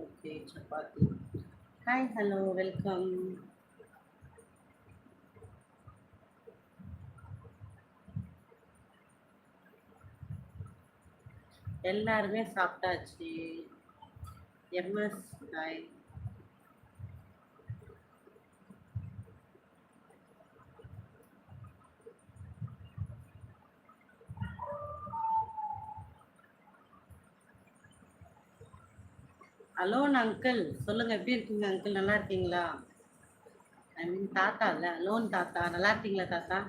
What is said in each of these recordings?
Okay chapati hi hello welcome எல்லாருமே சாப்பிட்டாச்சு MS hi alone uncle சொல்லுங்க எப்படி இருக்கீங்க அங்கிள்? நல்லா இருக்கீங்களா? ஐ மீன் தாத்தா இல்லை அலோன் தாத்தா. நல்லா இருக்கீங்களா தாத்தா?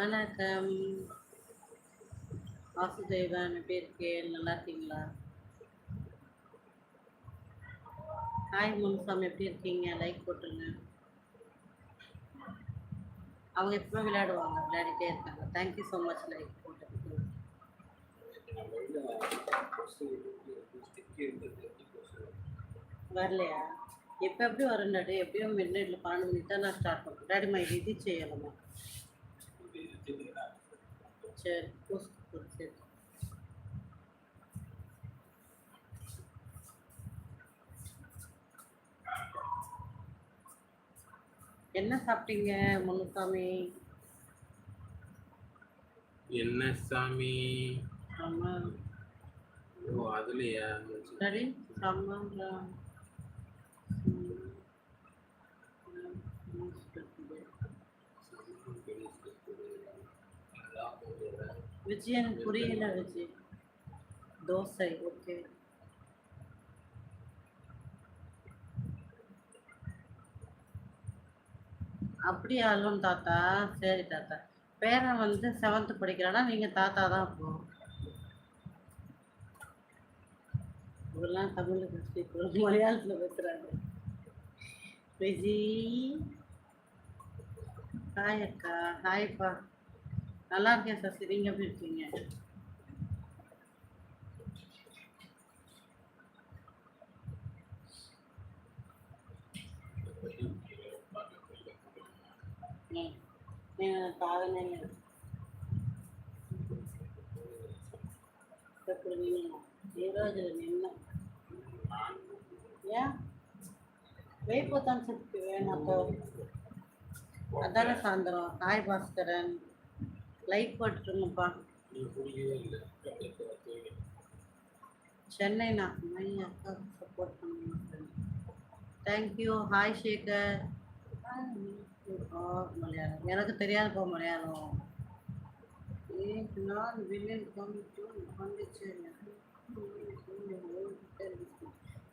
வணக்கம். வாசுதேவன் எப்படி இருக்கேன் நல்லா இருக்கீங்களா? ஹாய் முனுசாமி எப்படி இருக்கீங்க? லைக் போட்டுருங்க. அவங்க எப்பவுமே விளையாடுவாங்க விளையாடிட்டே இருக்காங்க. தேங்க்யூ ஸோ மச் லைக் போட்டதுக்கு. வரலையா? எப்போ எப்படி வரும் எப்படியும் மிட் நைட்டில் பன்னெண்டு மணிக்கு தான் நான் ஸ்டார்ட் பண்ணுறேன் டாடி மை இது செய்யலாமா சரி என்ன சாப்பிட்டீங்க முனுசாமி? என்ன சாமி? ஆமாம் ஓ அதுலயா? சரி சாம்பார் விஜய் எனக்கு புரியல விஜய்? தோசை ஓகே அப்படி அல்லும் தாத்தா? சரி தாத்தா. பேரன் வந்து செவன்த்து படிக்கிறானா? நீங்க தாத்தா தான் அப்போ. இவரெல்லாம் தமிழ்ல பேசி மலையாளத்துல பேசுறாங்க. விஜி. ஹாய் அக்கா. ஹாய்ப்பா நல்லா இருக்கேன் சசி நீங்க எப்படி இருக்கீங்க ம் నేను తాగనే లేదు ఇప్పుడు నేను ఈరోజు నిన్న యా వేయిపోతాను చెప్పి నాతో அதானே சாயந்தரம் ஹாய் பாஸ்கரன் லைக் போட்டுருங்கப்பா சென்னை நான் அக்கா சப்போர்ட் பண்ணுங்க. Thank you hi Sekar Malayalam. எனக்கு தெரியாதுப்பா மலையாளம். நான் வில்லியன் காமிட்டு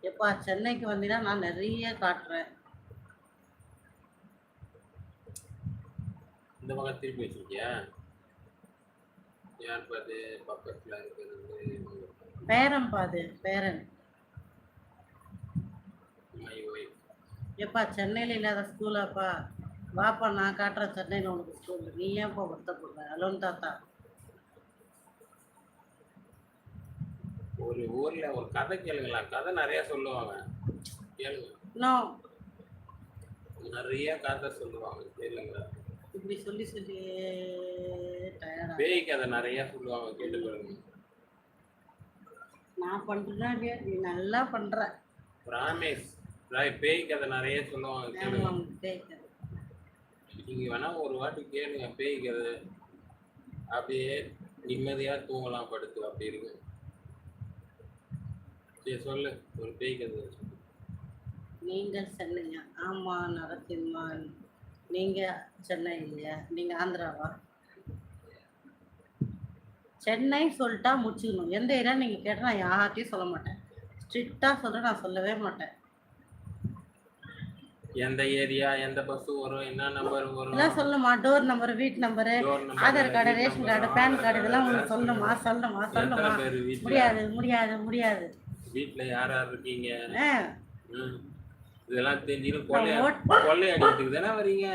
எப்பா சென்னைக்கு வந்தீங்கன்னா நான் நிறைய காட்டுறேன். இந்த பக்கம் திருப்பி வச்சிருக்கியா? யார் பார்த்து பக்கத்தில் இருக்கிறது? பேரன் பாது பேரன். எப்பா சென்னையில் இல்லாத ஸ்கூலாப்பா? வாப்பா நான் காட்டுறேன் சென்னையில் உனக்கு ஸ்கூல் நீ ஏன்ப்பா வருத்தப்படுற? அலோன் தாத்தா. ஒரு ஊர்ல ஒரு கதை கேளுங்களா கதை நிறைய சொல்லுவாங்க. கேளுங்க. நிறைய கதை சொல்லுவாங்க. கேளுங்க. இப்படி சொல்லி சொல்லி டயர்டா பேய் கதை நிறைய சொல்லுவாங்க கேட்டு பாருங்க. நான் பண்றேன்னா இல்லையா நீ நல்லா பண்ற. ராமேஷ் பேய் கதை நிறைய சொல்லுவாங்க கேளுங்க. நீங்க வேணா ஒரு வாட்டி கேளுங்க பேய் கதை அப்படியே நிம்மதியா தூங்கலாம் படுத்து அப்படி இருக்கு. சரி சொல்லு ஒரு பேய் கதை. நீங்கள் சென்னையா ஆமா நரசிம்மன். நீங்க சென்னை இல்லையா? நீங்க ஆந்திராவா? சென்னை சொல்லிட்டா முடிச்சுக்கணும். எந்த ஏரியா நீங்க கேட்டா நான் யார்கிட்டயும் சொல்ல மாட்டேன். ஸ்ட்ரிக்டா சொல்றேன் நான் சொல்லவே மாட்டேன். எந்த ஏரியா எந்த பஸ் வரும் என்ன நம்பர் வரும்? இதெல்லாம் சொல்லுமா? டோர் நம்பர் வீட் நம்பரு ஆதார் கார்டு வீட்டு ரேஷன் கார்டு பேன் கார்டு இதெல்லாம் உங்களுக்கு சொல்லணுமா சொல்லணுமா சொல்லணுமா முடியாது முடியாது முடியாது. வீட்ல யார் யார் இருக்கீங்க. இதெல்லாம் தெரிஞ்சுன்னு கொள்ளை கொள்ளை அடிக்கிறதுக்கு தானே வரீங்க?